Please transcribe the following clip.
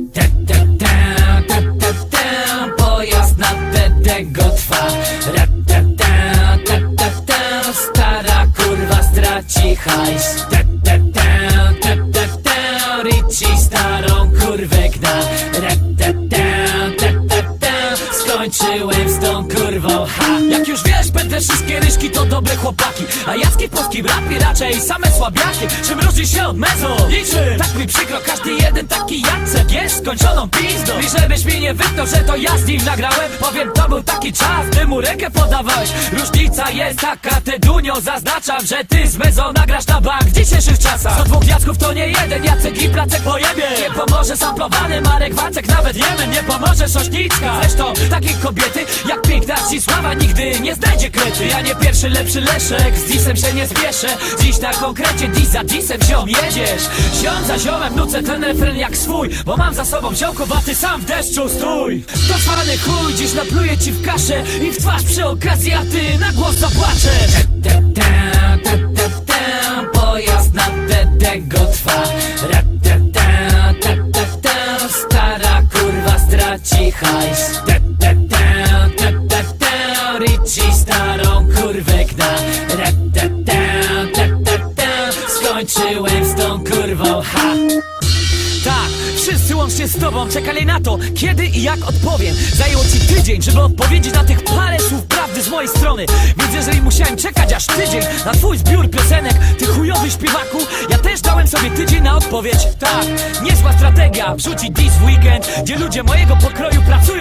Ta, ta, ta, ta, ta, ta, pojazd na DD go trwa. Ra, ta, ta, ta, ta, stara kurwa straci hajs. Ta, ta, ta, ta, ta, ta, starą kurwę gna. Ra, ta, ta, ta, ta, ta, skończyłem z tą kurwą ha. Jak już wiesz, będę wszystkie ryżki to dobre chłopaki. A Jacki w polskim rapie raczej same słabiaki. Czym różni się od mezu? Niczym! Tak mi przykro, każdy jeden taki Jacek. Jest skończoną pizdą nie że to ja z nim nagrałem. Powiem, to był taki czas, gdy mu rękę podawałeś. Różnica jest taka, ty Dunio Zaznaczam, że ty z mezo nagrasz na bank w dzisiejszych czasach. Co dwóch Jacków to nie jeden, Jacek i Placek pojebie Nie pomoże samplowany Marek Wacek, nawet Jemen Nie pomoże Sośnicka Zresztą takie kobiety jak piękna Cisława Nigdy nie znajdzie krety. Ja nie pierwszy, lepszy Leszek Z disem się nie spieszę. Dziś na konkrecie dis za disem ziom jedziesz. Ziom za ziomem nucę ten refren jak swój Bo mam za sobą ziołkowaty sam w deszczu stój! To czwarny chuj, dziś napluję ci w kaszę I w twarz przy okazji, a ty na głos zapłaczesz. Ta, ta, ta, ta, ta, Pojazd na tego trwa. Ra, ta, ta, ta, ta, ta, Stara kurwa straci hajs. Ta, ta, ta, ta, ta, ta, Richie starą kurwę gna. Ra, ta, ta, ta, ta, ta, Skończyłem z tą kurwą, ha tak, wszyscy łącznie z tobą czekali na to, kiedy i jak odpowiem. Zajęło ci tydzień, żeby odpowiedzieć na tych parę słów prawdy z mojej strony. Więc jeżeli musiałem czekać aż tydzień na twój zbiór piosenek. Ty chujowy śpiewaku, ja też dałem sobie tydzień na odpowiedź. Tak, niezła strategia, wrzucić dziś w weekend Gdzie ludzie mojego pokroju pracują,